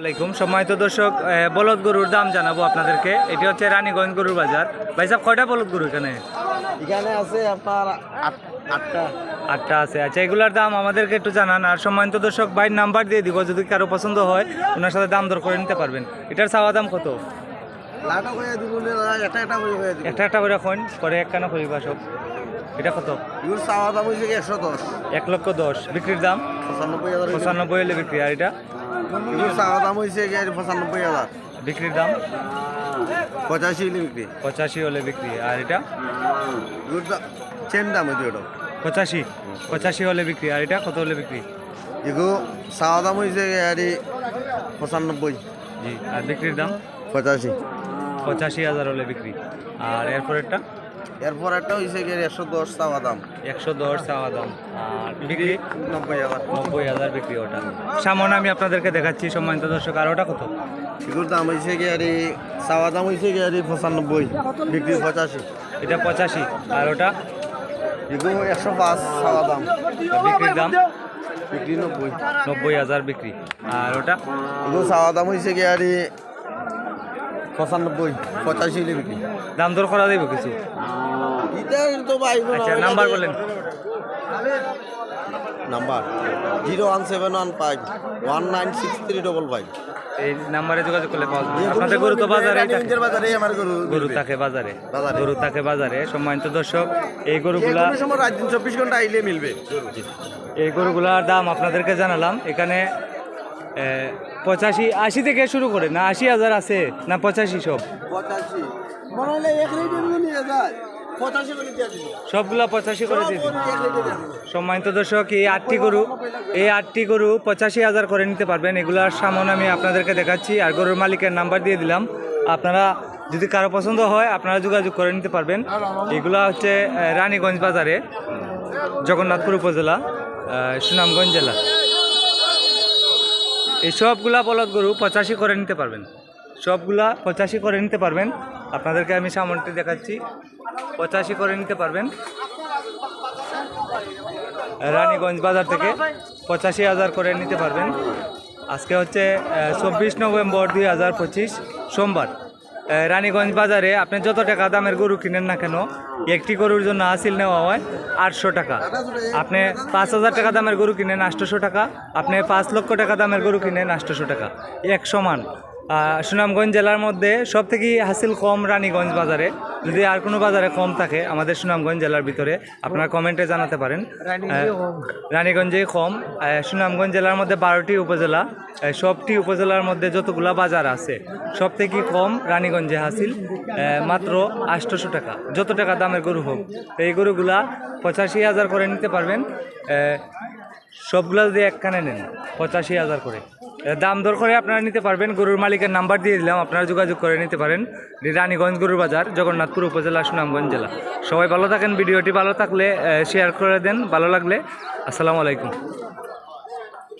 আলাইকুম। সম্মানিত দর্শক বলদ গরুর দাম জানাব আপনাদেরকে। এটি হচ্ছে রানীগঞ্জ গরুর বাজার। ভাই সাহেব কয়টা বলদ গরু এখানে? এখানে আছে আপনার আটটা। আটটা আছে। আচ্ছা এগুলার দাম আমাদেরকে একটু জানান। আর সম্মানিত দর্শক ভাইয়ের নাম্বার দিয়ে দিব। যদি কারও পছন্দ হয় ওনার সাথে দাম দর করে নিতে পারবেন। এটার চাওয়া দাম কত? একটা একটা করে করে করে এখন করে এক কানা করিবা সব। এটা কত? ইউর চাওয়া দাম হয়েছে একশো দশ। এক লক্ষ দশ। বিক্রির দাম? পঁচানব্বই হাজার পঁচানব্বই হলে বিক্রি। আর এটা? ইউর চাওয়া দাম হয়েছে কি পঁচানব্বই হাজার বিক্রির দাম? পঁচাশি হলে বিক্রি পঁচাশি হলে বিক্রি আর এটা? সেম দাম। হয়েছে ওটা পঁচাশি। পঁচাশি হলে বিক্রি আর এটা কত হলে বিক্রি এগো চাওয়া দাম হয়েছে কি পঁচানব্বই জি। আর বিক্রির দাম? পঁচাশি। পঁচাশি হাজার হলে বিক্রি আর এরপরেরটা এরপর একটা হয়েছে কি একশো দশ চাওয়া দাম। একশো দশ চাওয়া দাম। আর বিক্রি? নব্বই হাজার। নব্বই হাজার বিক্রি ওটা। সামনে আমি আপনাদেরকে দেখাচ্ছি সম্মানিত দর্শক আর ওটা কত? এগুলোর দাম হয়েছে কি আর চাওয়া দাম হয়েছে কি আর পঁচানব্বই বিক্রি পঁচাশি। এটা পঁচাশি আর ওটা? এগুলো একশো পাঁচ চাওয়া দাম। বিক্রির দাম? বিক্রি নব্বই। নব্বই হাজার বিক্রি। আর ওটা? এগুলো চাওয়া দাম হয়েছে কি আর পঁচানব্বই পঁচাশি হলে বিক্রি। দাম দর করা দেবো কিছু? এটা তো ভাই আচ্ছা নাম্বার বলেন। Number? Zero one seven one five one nine six three double five. এই নাম্বারে যোগাযোগ করলে পাওয়া যাবে। আপনাদের গরু তো বাজারে বাজারে আমার গরু গরু থাকে বাজারে। গরু থাকে বাজারে। সম্মানিত দর্শক এই গরুগুলা সময় রাত দিন চব্বিশ ঘণ্টা আইলে মিলবে। এই গরুগুলার দাম আপনাদেরকে জানালাম। এখানে পঁচাশি আশি থেকে শুরু করে না আশি হাজার আছে না পঁচাশি সব? সবগুলা পঁচাশি করে দিন এক রেটে দিয়ে দিব। সম্মানিত দর্শক এই আটটি গরু এই আটটি গরু পঁচাশি হাজার করে নিতে পারবেন। এগুলার সামনে আমি আপনাদেরকে দেখাচ্ছি। আর গরুর মালিকের নাম্বার দিয়ে দিলাম। আপনারা যদি কারও পছন্দ হয় আপনারা যোগাযোগ করে নিতে পারবেন। এগুলা হচ্ছে রানীগঞ্জ বাজারে জগন্নাথপুর উপজেলা সুনামগঞ্জ জেলা। এই সবগুলা বলদ গরু পঁচাশি করে নিতে পারবেন। সবগুলা পঁচাশি করে নিতে পারবেন। আপনাদেরকে আমি সামনটি দেখাচ্ছি। পঁচাশি করে নিতে পারবেন। রানীগঞ্জ বাজার থেকে পঁচাশি হাজার করে নিতে পারবেন। আজকে হচ্ছে চব্বিশ নভেম্বর দুই হাজার পঁচিশ সোমবার। রানীগঞ্জ বাজারে আপনি যত টাকা দামের গরু কিনেন না কেন, একটি গরুর জন্য আসিল নেওয়া হয় আটশো টাকা। আপনি পাঁচ হাজার টাকা দামের গরু কিনেন আটশোশো টাকা, আপনি পাঁচ লক্ষ টাকা দামের গরু কিনেন আটশোশো টাকা। এক সমান। সুনামগঞ্জ জেলার মধ্যে সব থেকে হাসিল কম রানীগঞ্জ বাজারে। যদি আর কোনো বাজারে কম থাকে আমাদের সুনামগঞ্জ জেলার ভিতরে আপনারা কমেন্টে জানাতে পারেন। রানীগঞ্জে কম। সুনামগঞ্জ জেলার মধ্যে বারোটি উপজেলা। সবটি উপজেলার মধ্যে যতগুলা বাজার আছে সব থেকে কম রানীগঞ্জে হাসিল মাত্র আটশোশো টাকা। যত টাকা দামের গরু হোক এই গরুগুলা পঁচাশি হাজার করে নিতে পারবেন। সবগুলা যদি একখানে নেন পঁচাশি হাজার করে। দাম দর করে আপনারা নিতে পারবেন। গরুর মালিকের নাম্বার দিয়ে দিলাম, আপনারা যোগাযোগ করে নিতে পারেন। রানীগঞ্জ গরুর বাজার, জগন্নাথপুর উপজেলা, সুনামগঞ্জ জেলা। সবাই ভালো থাকেন, ভিডিওটি ভালো থাকলে শেয়ার করে দেন, ভালো লাগলে। আসসালামু আলাইকুম।